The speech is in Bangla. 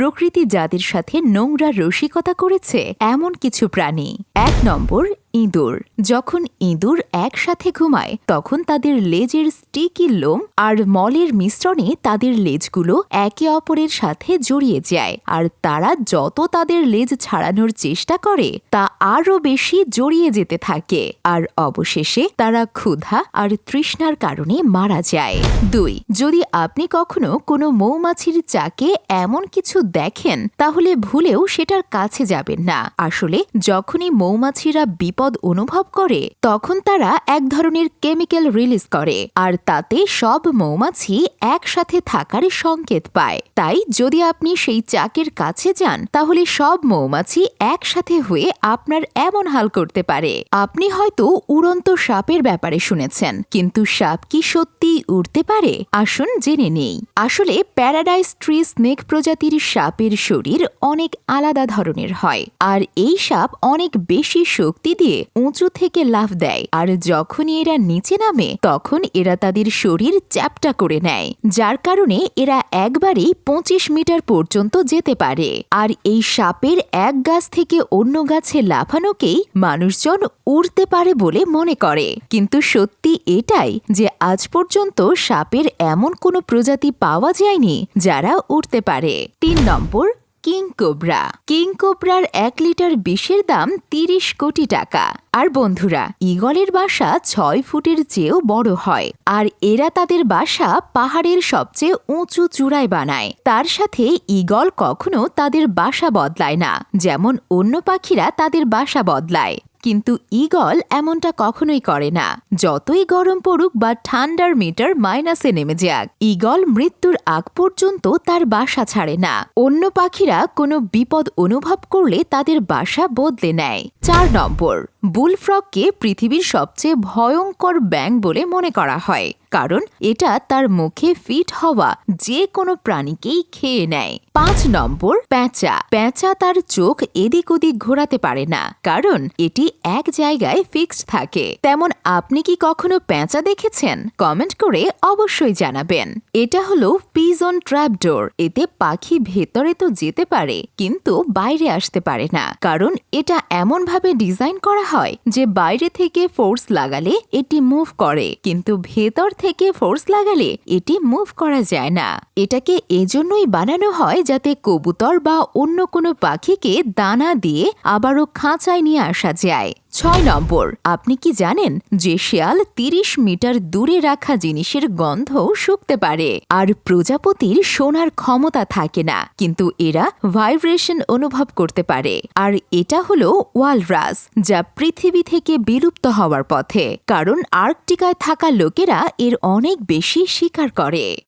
প্রকৃতি যাদের সাথে নোংরা রসিকতা করেছে এমন কিছু প্রাণী। এক নম্বর ইঁদুর। যখন ইঁদুর একসাথে ঘুমায়, তখন তাদের লেজের স্টিকি লোম আর মলের মিশ্রণে তাদের লেজগুলো একে অপরের সাথে জড়িয়ে যায়। আর তারা যত তাদের লেজ ছাড়ানোর চেষ্টা করে, তা আরও বেশি জড়িয়ে যেতে থাকে। আর অবশেষে তারা ক্ষুধা আর তৃষ্ণার কারণে মারা যায়। দুই, যদি আপনি কখনো কোনো মৌমাছির চাকে এমন কিছু দেখেন, তাহলে ভুলেও সেটার কাছে যাবেন না। আসলে যখনই মৌমাছিরা বিপদ অনুভব করে, তখন তারা এক ধরনের কেমিক্যাল রিলিজ করে, আর তাতে সব মৌমাছি একসাথে থাকার সংকেত পায়। তাই যদি আপনি সেই চাকের কাছে যান, তাহলে সব মৌমাছি একসাথে হয়ে আপনার এমন হাল করতে পারে। আপনি হয়তো উড়ন্ত সাপের ব্যাপারে শুনেছেন, কিন্তু সাপ কি সত্যি উড়তে পারে? আসুন জেনে নেই। আসলে প্যারাডাইস ট্রি স্নেক প্রজাতির সাপের শরীর অনেক আলাদা ধরনের হয়, আর এই সাপ অনেক বেশি শক্তি দিয়ে উঁচু থেকে লাফ দেয়। আর যখনই এরা নিচে নামে, তখন এরা তাদের শরীর চ্যাপটা করে নেয়, যার কারণে এরা একবারেই পঁচিশ মিটার পর্যন্ত যেতে পারে। আর এই সাপের এক গাছ থেকে অন্য গাছে লাফানোকেই মানুষজন উড়তে পারে বলে মনে করে। কিন্তু সত্যি এটাই যে আজ পর্যন্ত সাপের এমন কোনো প্রজাতি পাওয়া যায়নি যারা উড়তে পারে। তিন নম্বর কিং কোবরা। কিং কোবরার এক লিটার বিষের দাম তিরিশ কোটি টাকা। আর বন্ধুরা ইগলের বাসা ছয় ফুটের চেয়েও বড় হয়। আর এরা তাদের বাসা পাহাড়ের সবচেয়ে উঁচু চূড়ায় বানায়। তার সাথে ইগল কখনো তাদের বাসা বদলায় না। যেমন অন্য পাখিরা তাদের বাসা বদলায়। কিন্তু ইগল এমনটা কখনোই করে না। যতই গরম পড়ুক বা ঠান্ডার মিটার মাইনাসে নেমে যাক ইগল মৃত্যুর আগ পর্যন্ত তার বাসা ছাড়ে না। অন্য পাখিরা কোনো বিপদ অনুভব করলে তাদের বাসা বদলে নেয়। চার নম্বর বুলফ্রগকে পৃথিবীর সবচেয়ে ভয়ঙ্কর ব্যাং বলে মনে করা হয়, কারণ এটা তার মুখে ফিট হওয়া যে কোনো প্রাণীকেই খেয়ে নেয়। পাঁচ নম্বর, প্যাঁচা। প্যাঁচা তার চোখ এদিক ওদিক ঘোরাতে পারে না, কারণ এটি এক জায়গায় ফিক্সড থাকে। তেমন আপনি কি কখনো প্যাঁচা দেখেছেন? কমেন্ট করে অবশ্যই জানাবেন। এটা হলো পিজন ট্র্যাপডোর। এতে পাখি ভেতরে তো যেতে পারে, কিন্তু বাইরে আসতে পারে না, কারণ এটা এমনভাবে ডিজাইন করা হয় যে বাইরে থেকে ফোর্স লাগালে এটি মুভ করে, কিন্তু ভেতর থেকে ফোর্স লাগালে এটি মুভ করা যায় না। এটাকে এজন্যই বানানো হয় যাতে কবুতর বা অন্য কোনো পাখিকে দানা দিয়ে আবারও খাঁচায় নিয়ে আসা যায়। ছয় নম্বর, আপনি কি জানেন যে শেয়াল তিরিশ মিটার দূরে রাখা জিনিসের গন্ধ শুকতে পারে? আর প্রজাপতির শোনার ক্ষমতা থাকে না, কিন্তু এরা ভাইব্রেশন অনুভব করতে পারে। আর এটা হলো ওয়ালরাস, যা পৃথিবী থেকে বিলুপ্ত হওয়ার পথে, কারণ আর্কটিকায় থাকা লোকেরা এর অনেক বেশি শিকার করে।